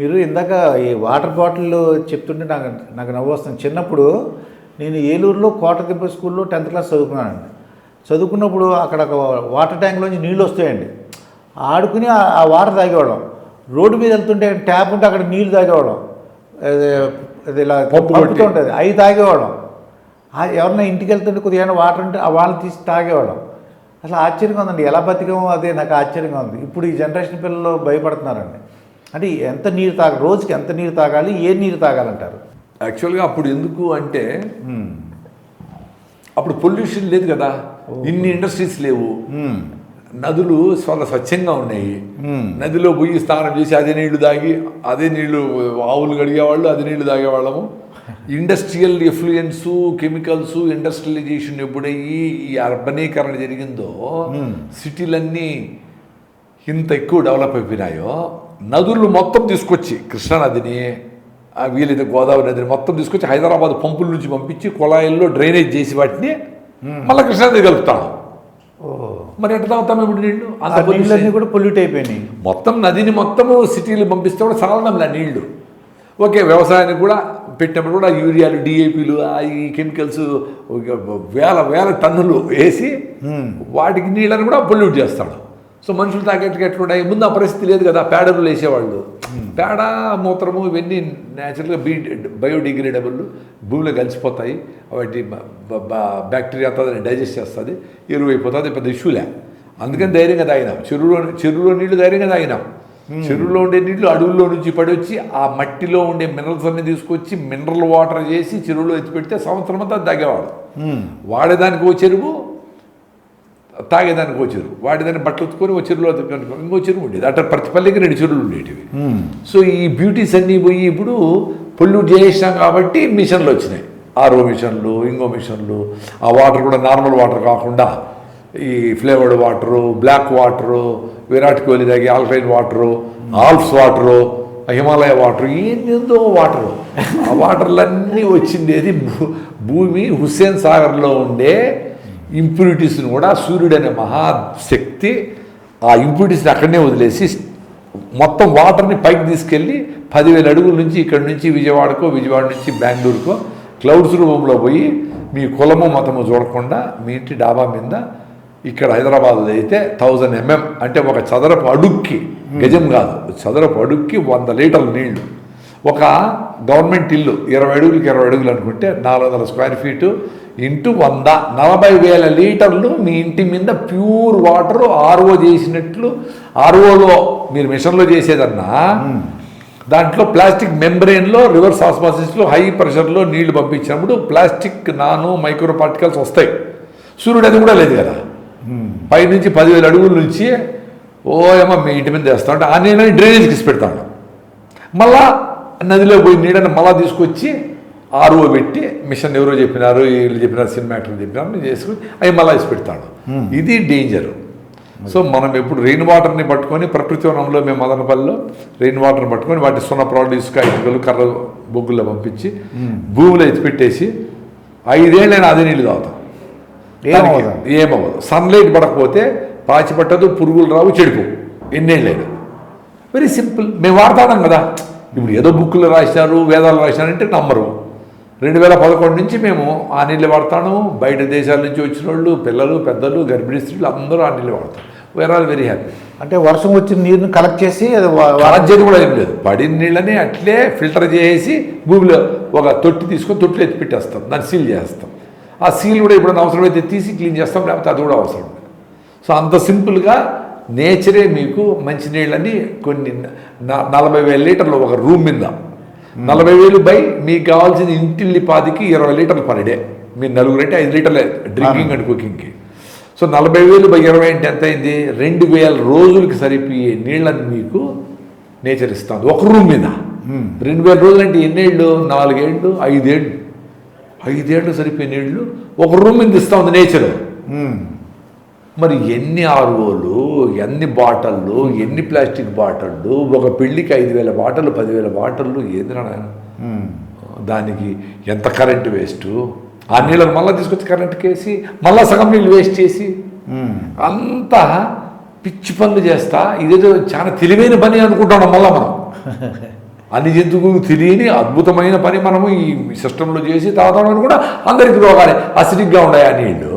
మీరు ఇందాక ఈ వాటర్ బాటిల్ చెప్తుంటే నాకు నాకు నవ్వు వస్తుంది. చిన్నప్పుడు నేను ఏలూరులో కోటదిబ్బ స్కూల్లో టెన్త్ క్లాస్ చదువుకున్నానండి. చదువుకున్నప్పుడు అక్కడ ఒక వాటర్ ట్యాంక్లోంచి నీళ్ళు వస్తాయండి. ఆడుకుని ఆ- వాటర్ తాగేవాళ్ళం. రోడ్డు మీద వెళ్తుంటే ట్యాప్ ఉంటే అక్కడ నీళ్ళు తాగేవాళ్ళం. ఇలా. పంపుతూ ఉంటుంది అవి తాగేవాళ్ళం. ఆ ఎవరన్నా ఇంటికి వెళ్తుంటే కొద్దిగా ఏమైనా వాటర్ ఉంటే ఆ వాళ్ళు తీసి తాగేవాళ్ళం. అసలు ఆశ్చర్యంగా ఉందండి. ఎలా బతికామో అదే నాకు ఆశ్చర్యంగా ఉంది. ఇప్పుడు ఈ జనరేషన్ పిల్లలు భయపడుతున్నారండి. అంటే ఎంత నీరు తాగ రోజుకి ఎంత నీరు తాగాలి ఏ నీరు తాగాలంటారు? యాక్చువల్గా అప్పుడు ఎందుకు అంటే అప్పుడు పొల్యూషన్ లేదు కదా. ఇన్ని ఇండస్ట్రీస్ లేవు. నదులు చాలా స్వచ్ఛంగా ఉన్నాయి. నదిలో పోయి స్నానం చేసి అదే నీళ్ళు తాగి అదే నీళ్ళు ఆవులు కడిగేవాళ్ళు అదే నీళ్ళు తాగేవాళ్ళము. ఇండస్ట్రియల్ ఎఫ్లుయెన్స్ కెమికల్స్ ఇండస్ట్రియలైజేషన్ ఎప్పుడయ్యి ఈ అర్బనీకరణ జరిగిందో సిటీలన్నీ ఇంత ఎక్కువ డెవలప్ అయిపోయినాయో నదులు మొత్తం తీసుకొచ్చి కృష్ణానదిని ఆ వీలైతే గోదావరి నదిని మొత్తం తీసుకొచ్చి హైదరాబాద్ పంపుల నుంచి పంపించి కుళాయిల్లో డ్రైనేజ్ చేసి వాటిని మళ్ళీ కృష్ణానది కలుపుతాడు మరి ఎట్లా తాగుతాం ఇప్పుడు నీళ్ళు. నీళ్ళన్నీ కూడా పొల్యూట్ అయిపోయినాయి. మొత్తం నదిని మొత్తము సిటీలు పంపిస్తే కూడా చాలడంలే నీళ్ళు. ఓకే వ్యవసాయానికి కూడా పెట్టినప్పుడు కూడా యూరియాలు డిఏపీలు ఈ కెమికల్స్ వేల వేల టన్నులు వేసి వాటికి నీళ్ళని కూడా పొల్యూట్ చేస్తాడు. సో మనుషులు తాగేట్టుగా ఎట్లున్నాయి ముందు ఆ పరిస్థితి లేదు కదా పేడలు వేసేవాళ్ళు. పేడ మూత్రము ఇవన్నీ న్యాచురల్గా బీ బయోడిగ్రేడబుల్ భూమిలో కలిసిపోతాయి. వాటి బ్యాక్టీరియా అంతా దాన్ని డైజెస్ట్ చేస్తుంది ఎరువు అయిపోతుంది పెద్ద ఇష్యూలే అందుకని ధైర్యంగా తాగినాం. చెరువులో చెరువులో నీళ్ళు ధైర్యంగా తాగినాం. చెరువులో ఉండే నీళ్ళు అడవుల్లో నుంచి పడి వచ్చి ఆ మట్టిలో ఉండే మినరల్స్ అన్ని తీసుకొచ్చి మినరల్ వాటర్ చేసి చెరువులో ఎత్తి పెడితే సంవత్సరం అంతా తాగేవాడు వాడేదానికి ఓ చెరువు తాగేదానికి ఓ చెరువు. వాడేదాన్ని బట్టలు ఉత్తుకొని ఓ చెరువులో ఇంకో చెరువు ఉండేది. అట్లా ప్రతి పల్లెకి రెండు చెరువులు ఉండేటివి. సో ఈ బ్యూటీస్ అన్నీ పోయి ఇప్పుడు పొల్యూట్ చేసాం కాబట్టి మిషన్లు వచ్చినాయి. ఆరో మిషన్లు ఇంకో మిషన్లు. ఆ వాటర్ కూడా నార్మల్ వాటర్ కాకుండా ఈ flavoured water black water Virat Kohli తాగే alkaline water Alps water Himalaya water ఏందో వాటరు. ఆ వాటర్లన్నీ వచ్చిండేది భూమి హుస్సేన్ సాగర్లో ఉండే ఇంప్యూరిటీస్ని కూడా సూర్యుడు అనే మహాశక్తి ఆ ఇంప్యూరిటీస్ని అక్కడనే వదిలేసి మొత్తం వాటర్ని పైకి తీసుకెళ్ళి పదివేల అడుగుల నుంచి ఇక్కడ నుంచి విజయవాడకో విజయవాడ నుంచి బెంగళూరుకో క్లౌడ్స్ రూపంలో పోయి మీ కులము మతము చూడకుండా మీ ఇంటి డాబా మీద ఇక్కడ హైదరాబాద్లో అయితే థౌజండ్ ఎంఎం అంటే ఒక చదరపు అడుక్కి గజం కాదు చదరపు అడుక్కి వంద లీటర్ల నీళ్ళు. ఒక గవర్నమెంట్ ఇల్లు ఇరవై అడుగులకి ఇరవై అడుగులు అనుకుంటే నాలుగు వందల స్క్వేర్ ఫీటు ఇంటూ వంద నలభై వేల లీటర్లు మీ ఇంటి మీద ప్యూర్ వాటర్ ఆర్ఓ చేసినట్లు ఆర్ఓలో మీరు మిషన్లో చేసేదన్నా దాంట్లో ప్లాస్టిక్ మెంబ్రెయిన్లో రివర్స్ ఆస్మాసిస్లో హై ప్రెషర్లో నీళ్ళు పంపించినప్పుడు ప్లాస్టిక్ నాను మైక్రో పార్టికల్స్ వస్తాయి. సూర్యుడు అది కూడా లేదు కదా. పైనుంచి పదివేల అడుగుల నుంచి ఓ ఏమో మీ ఇంటి మీద వేస్తా ఉంటా ఆ నీళ్ళని డ్రైనేజ్కి పెడతాను మళ్ళా నదిలో పోయి నీడని మళ్ళా తీసుకొచ్చి ఆర్ఓ పెట్టి మిషన్ ఎవరో చెప్పినారు వీళ్ళు చెప్పినారు సినిమా యాక్టర్లు చెప్పినారు నేను చేసుకుని అవి మళ్ళా వేసి పెడతాడు. ఇది డేంజర్ సో మనం ఎప్పుడు రెయిన్ వాటర్ని పట్టుకొని ప్రకృతి వనంలో మేము మదనపల్లిలో రెయిన్ వాటర్ని పట్టుకొని వాటి సున్న ప్రాడు ఇసుక ఇటుకలు కర్ర బొగ్గుల్లో పంపించి భూమిలో ఎత్తి పెట్టేసి ఐదేళ్ళైనా అదే నీళ్ళు తాగుతాం. ఏమవ్వదు. ఏమవ్వదు సన్లైట్ పడకపోతే పాచి పట్టదు పురుగులు రావు చెడిపో ఎన్నేళ్ళైనా. వెరీ సింపుల్ మేము వాడతాం కదా. ఇప్పుడు ఏదో బుక్కులు రాసినారు వేదాలు రాసినారంటే నమ్మరు. రెండు వేల పదకొండు నుంచి మేము ఆ నీళ్ళు వాడతాను. బయట దేశాల నుంచి వచ్చిన వాళ్ళు పిల్లలు పెద్దలు గర్భిణీ స్త్రీలు అందరూ ఆ నీళ్ళు వాడతాం వేర్ ఆల్ వెరీ హ్యాపీ అంటే వర్షం వచ్చిన నీరుని కలెక్ట్ చేసి వా- రాజ్యం కూడా ఏం లేదు. పడిన నీళ్ళని అట్లే ఫిల్టర్ చేసి భూమిలో ఒక తొట్టి తీసుకొని తొట్టిలో ఎత్తి పెట్టేస్తాం. దాన్ని సీల్ చేస్తాం. ఆ సీల్ కూడా ఎప్పుడైనా అవసరమైతే తీసి క్లీన్ చేస్తాం. లేకపోతే అది కూడా అవసరం. సో అంత సింపుల్గా నేచరే మీకు మంచి నీళ్ళని కొన్ని నలభై వేల లీటర్లు ఒక రూమ్ మీద నలభై వేలు బై మీకు కావాల్సిన ఇంటిల్లి పాదికి ఇరవై లీటర్లు పర్ డే. మీరు నలుగురు అంటే ఐదు లీటర్లే డ్రింకింగ్ అండ్ కుకింగ్కి. సో నలభై వేలు బై ఇరవై అంటే ఎంత అయింది? రెండు వేల రోజులకి సరిపోయే నీళ్ళని మీకు నేచర్ ఇస్తుంది ఒక రూమ్ మీద. రెండు వేల రోజులు అంటే ఎన్నేళ్ళు నాలుగేళ్ళు ఐదేళ్ళు. ఐదేళ్ళు సరిపోయే నీళ్ళు ఒక రూమ్ మీద ఇస్తా ఉంది నేచర్. మరి ఎన్ని ఆర్ఓలు ఎన్ని బాటళ్ళు ఎన్ని ప్లాస్టిక్ బాటళ్ళు ఒక పెళ్ళికి ఐదు వేల బాటలు పదివేల బాటళ్ళు ఏంది నాయన మ్మ్. దానికి ఎంత కరెంట్ వేస్ట్ ఆ నీళ్ళని మళ్ళీ తీసుకొచ్చి కరెంట్కి వేసి మళ్ళీ సగం నీళ్ళు వేస్ట్ చేసి. అంతా పిచ్చి పనులు చేస్తా ఇదేదో చాలా తెలివైన పని అనుకుంటాం మళ్ళా మనం అన్ని జంతువులకు తెలియని అద్భుతమైన పని మనము ఈ సిస్టంలో చేసి తాగడం కూడా అందరికి రోగాలే అసిడిక్గా ఉన్నాయి ఆ నీళ్ళు.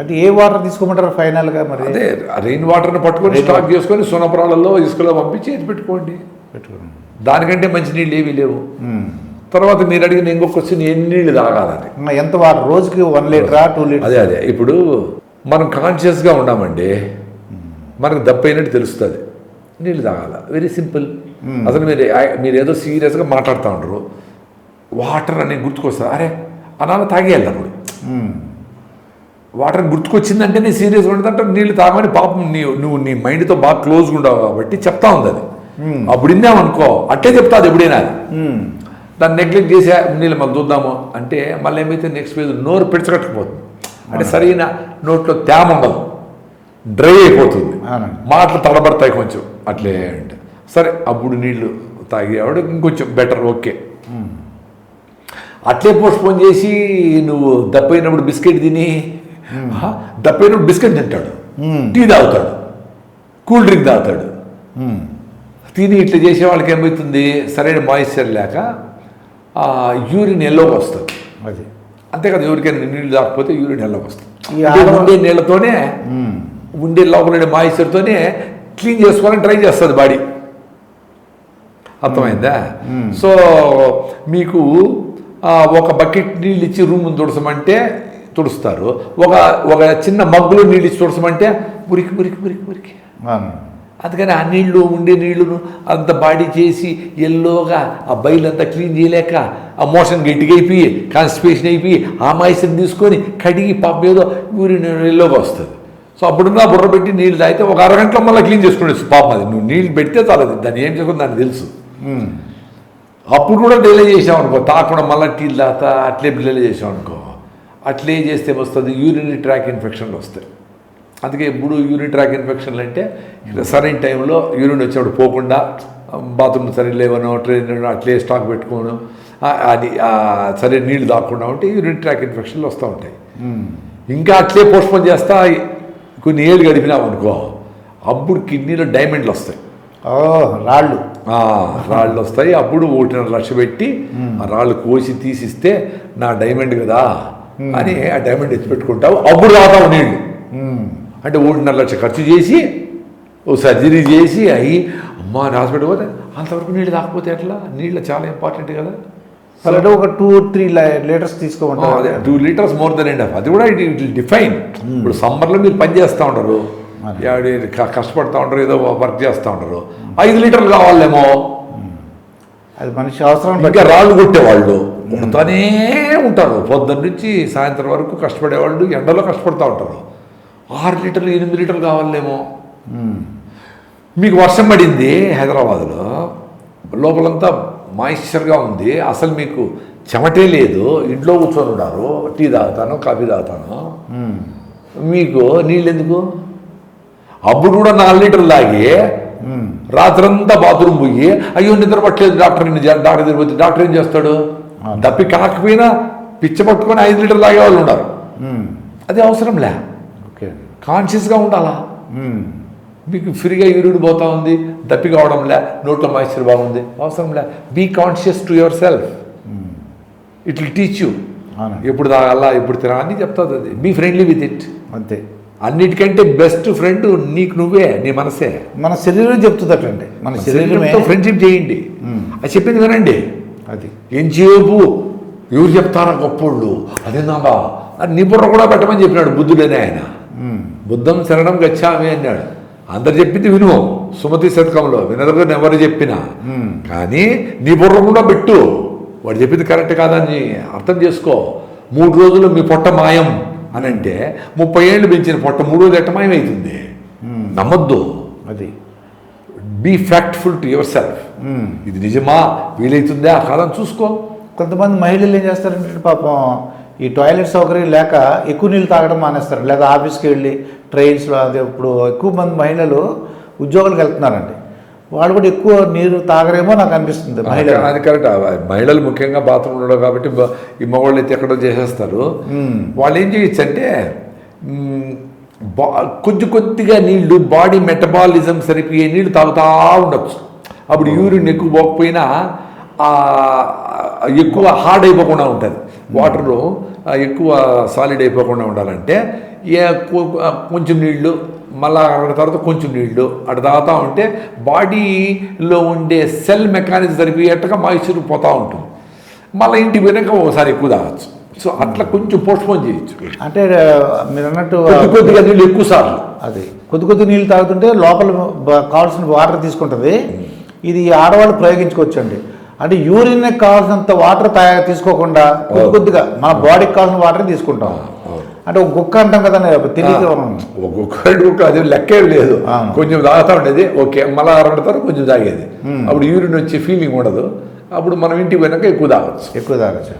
అంటే ఏ వాటర్ తీసుకోమంటారు ఫైనల్గా మరి? అదే రెయిన్ వాటర్ని పట్టుకొని స్టాక్ చేసుకొని సునపురాలలో ఇసుకలో పంపించి ఎత్తి పెట్టుకోండి. పెట్టుకోండి. దానికంటే మంచి నీళ్ళు ఏమీ లేవు. ఉమ్. తర్వాత మీరు అడిగిన ఇంకొక క్వశ్చన్ ఎన్ని నీళ్ళు తాగాలని ఎంత వాటర్ రోజుకి వన్ లీటరా టూ లీటర్ అదే అదే. ఇప్పుడు మనం కాన్షియస్గా ఉన్నామండి మనకు దప్పైనట్టు తెలుస్తుంది. నీళ్ళు తాగాల? వెరీ సింపుల్ అసలు మీరు మీరు ఏదో సీరియస్గా మాట్లాడుతూ ఉండరు. వాటర్ అని గుర్తుకొస్తారు అరే అనాల తాగేయాలి అప్పుడు. వాటర్ గుర్తుకొచ్చిందంటే నీ సీరియస్గా ఉండదంటే నీళ్ళు తాగమని పాపం నీ నువ్వు నీ మైండ్తో బాగా క్లోజ్గా ఉండవు కాబట్టి చెప్తా ఉంది అది. అప్పుడు విన్నామనుకో అట్టే చెప్తాది ఎప్పుడైనా. అది దాన్ని నెగ్లెక్ట్ చేసి నీళ్ళు మనం చూద్దాము అంటే మళ్ళీ ఏమైతే నెక్స్ట్ పేజ్ నోరు పిడచగట్టుకుపోతుంది అంటే సరైన నోట్లో తేమ ఉండదు. డ్రై అయిపోతుంది. మాటలు తడబడతాయి కొంచెం. అట్లే అంటే. సరే అప్పుడు నీళ్ళు తాగేవాడు ఇంకొంచెం బెటర్ ఓకే. అట్లే పోస్ట్పోన్ చేసి నువ్వు దప్పైనప్పుడు బిస్కెట్ తిని ఆ, దప్పైనప్పుడు బిస్కెట్ తింటాడు. టీ తాగుతాడు. కూల్ డ్రింక్ తాగుతాడు. తిని ఇట్లా చేసే వాళ్ళకి ఏమవుతుంది? సరైన మాయిశ్చర్ లేక యూరిన్ ఎల్లోకి వస్తుంది. అది. అంతే కదా ఎవరికైనా నీళ్ళు తాకపోతే యూరిన్ ఎల్లోకి వస్తుంది. ఉండే నీళ్ళతోనే ఉండే లోపల ఉండే మాయిశ్చర్తోనే క్లీన్ చేసుకోవాలని ట్రై చేస్తుంది బాడీ. అర్థమైందా? సో మీకు ఒక బకెట్ నీళ్ళు ఇచ్చి రూమ్ తుడసమంటే తుడుస్తారు. ఒక ఒక చిన్న మగ్గులో నీళ్ళు ఇచ్చి తుడసమంటే మురికి మురికి మురికి మురికి. అందుకని ఆ నీళ్ళు ఉండే నీళ్ళును అంత బాడీ చేసి ఎల్లోగా ఆ బయలంతా క్లీన్ చేయలేక ఆ మోషన్ గట్టిగా అయిపోయి కాన్స్టిపేషన్ అయిపోయి ఆ మాయిసం తీసుకొని కడిగి పాప ఏదో యూరిన్ ఎల్లోగా వస్తుంది సో అప్పుడున్న బుర్ర పెట్టి నీళ్ళు తాగితే ఒక అరగంటలో మళ్ళీ క్లీన్ చేసుకునే పాపం అది. నువ్వు నీళ్ళు పెడితే చాలదు దాన్ని ఏం చేసుకుని దానికి తెలుసు. అప్పుడు కూడా డిలే చేసాం అనుకో తాకుండా మళ్ళీ టీలు తాత అట్లే డిలే చేసాం అనుకో. అట్లే చేస్తే వస్తుంది యూరినరీ ట్రాక్ ఇన్ఫెక్షన్లు వస్తాయి. అందుకే ఎప్పుడు యూరిన్ ట్రాక్ ఇన్ఫెక్షన్లు అంటే సరైన టైంలో యూరిన్ వచ్చినప్పుడు పోకుండా బాత్రూమ్ సరిగ్గా లేవనో ట్రైన్ అట్లే స్టాక్ పెట్టుకోను అది ఆ, సరైన నీళ్ళు తాకుండా ఉంటే యూరిన్ ట్రాక్ ఇన్ఫెక్షన్లు వస్తూ ఉంటాయి. ఇంకా అట్లే పోస్ట్పోన్ చేస్తా కొన్ని ఏళ్ళు గడిపినాం అనుకో అప్పుడు కిడ్నీలో డైమండ్లు వస్తాయి. రాళ్ళు. రాళ్ళు వస్తాయి అప్పుడు ఒకటిన్నర లక్ష పెట్టి ఆ రాళ్ళు కోసి తీసిస్తే నా డైమండ్ కదా అని ఆ డైమండ్ ఎత్తి పెట్టుకుంటావు అప్పుడు తాగుతావు నీళ్ళు ఉమ్. అంటే ఒకటిన్నర లక్ష ఖర్చు చేసి ఓ సర్జరీ చేసి అయ్యి అమ్మా అని హాస్పిటల్ పోతే అంతవరకు నీళ్ళు తాకపోతే ఎట్లా? నీళ్ళు చాలా ఇంపార్టెంట్ కదా. అలాంటి ఒక టూ త్రీ లీటర్స్ తీసుకోమంటారు అదే two litres more than and అది కూడా ఇట్ ఇట్ డిఫైన్ ఇప్పుడు సమ్మర్లో మీరు పని చేస్తూ ఉంటారు కష్టపడతా ఉంటారు ఏదో వర్క్ చేస్తూ ఉంటారు ఐదు లీటర్లు కావాలేమో. అది మనిషి అవసరం ఇంకా రాళ్ళు కొట్టేవాళ్ళు. కొడుతూనే ఉంటారు. పొద్దున్న నుంచి సాయంత్రం వరకు కష్టపడేవాళ్ళు ఎండలో కష్టపడుతూ ఉంటారు. ఆరు లీటర్లు ఎనిమిది లీటర్లు కావాలేమో. మీకు వర్షం పడింది హైదరాబాద్లో. లోపలంతా మాయిశ్చర్గా ఉంది. అసలు మీకు చెమటే లేదు. ఇంట్లో కూర్చొని ఉన్నారు. టీ తాగుతాను కాఫీ తాగుతాను. మీకు నీళ్ళు ఎందుకు అప్పుడు కూడా నాలుగు లీటర్లు తాగి రాత్రంతా బాత్రూమ్ పోయి అయ్యో నిద్ర పట్టలేదు. డాక్టర్ డాక్టర్ దగ్గర పోతే డాక్టర్ ఏం చేస్తాడు? దప్పి కాకపోయినా పిచ్చ పట్టుకొని ఐదు లీటర్లు తాగే వాళ్ళు ఉన్నారు అది అవసరం లే. ఓకే. కాన్షియస్గా ఉండాలా? మీకు ఫ్రీగా యూరిన్ పోతా ఉంది దప్పి కావడం లే నోట్లో మాయిశ్చర్ బాగుంది అవసరం లే. Be conscious to yourself it will teach you. ఎప్పుడు తాగాలా ఎప్పుడు తినాలా అని చెప్తుంది అది. బీ ఫ్రెండ్లీ విత్ ఇట్ అంతే. అన్నిటికంటే బెస్ట్ ఫ్రెండ్ నీకు నువ్వే నీ మనసే. మన శరీరం చెప్తుందటండి మన శరీరంతో ఫ్రెండ్షిప్ చేయండి. అది చెప్పింది వినండి. అది. ఎంతసేపు ఎవరు చెప్తారా గొప్పోళ్ళు? అదేందాగా అని నీ బుర్ర కూడా పెట్టమని చెప్పినాడు బుద్ధుడనే ఆయన. బుద్ధం శరణం గచ్చామి అన్నాడు. అందరు చెప్పింది విను. సుమతి శతకంలో వినదగని ఎవరు చెప్పినా. కానీ నీ బుర్ర కూడా పెట్టు. వాడు చెప్పింది కరెక్ట్ కాదని అర్థం చేసుకో. మూడు రోజులు మీ పొట్ట మాయం అని అంటే ముప్పై ఏళ్ళు పెంచిన పొట్ట మూడు రోజులు ఎట్ట మాయం అవుతుంది నమ్మద్దు. అది. Be factful to your self ఇది నిజమా? వీలైతుందా? కాదని చూసుకో. కొంతమంది మహిళలు ఏం చేస్తారంటే పాపం ఈ టాయిలెట్ సౌకర్యం లేక ఎక్కువ నీళ్ళు తాగడం మానేస్తారు. లేదా ఆఫీస్కి వెళ్ళి ట్రైన్స్లో అదే ఇప్పుడు ఎక్కువ మంది మహిళలు ఉద్యోగాలకు వెళ్తున్నారండి. వాళ్ళు కూడా ఎక్కువ నీరు తాగరేమో నాకు అనిపిస్తుంది మహిళలు. అది కరెక్ట్. మహిళలు ముఖ్యంగా బాత్రూమ్ ఉండవు కాబట్టి ఈ మగవాళ్ళు అయితే ఎక్కడో చేసేస్తారు. వాళ్ళు ఏం చేయొచ్చు అంటే బా కొద్ది కొద్దిగా నీళ్ళు బాడీ మెటబాలిజం సరిపోయే నీళ్ళు తాగుతా ఉండొచ్చు. అప్పుడు యూరిన్ ఎక్కువ పోకపోయినా ఎక్కువ హార్డ్ అయిపోకుండా ఉంటుంది. వాటర్లో ఎక్కువ సాలిడ్ అయిపోకుండా ఉండాలంటే ఏ కొంచెం నీళ్ళు మళ్ళా అక్కడ తర్వాత కొంచెం నీళ్ళు అటు తాగుతూ ఉంటే బాడీలో ఉండే సెల్ మెకానిజం సరిపోయేట్టుగా మాయిశ్చర్ పోతూ ఉంటుంది. మళ్ళీ ఇంటికి పోయినాక ఒకసారి ఎక్కువ తాగచ్చు. సో అట్లా కొంచెం పోస్ట్పోన్ చేయొచ్చు. అంటే మీరు అన్నట్టు కొద్ది కొద్దిగా నీళ్ళు ఎక్కువ సార్లు. అది కొద్ది కొద్ది నీళ్ళు తాగుతుంటే లోపల కావాల్సిన వాటర్ తీసుకుంటుంది. ఇది ఆడవాళ్ళు ప్రయోగించుకోవచ్చు అండి అంటే యూరిన్ కావాల్సినంత వాటర్ తాగా తీసుకోకుండా కొద్ది కొద్దిగా మన బాడీకి కావాల్సిన వాటర్ తీసుకుంటాం. అంటే ఒక గుక్క అంటాం కదా ఒక్కొక్కటి ఒక అది లెక్కే లేదు. కొంచెం తాగుతా ఉండేది ఓకే మళ్ళీ రెండు తర్వాత కొంచెం తాగేది. అప్పుడు యూరిన్ వచ్చే ఫీలింగ్ ఉండదు. అప్పుడు మనం ఇంటికి పోయినాక ఎక్కువ తాగొచ్చు. ఎక్కువ తాగచ్చు.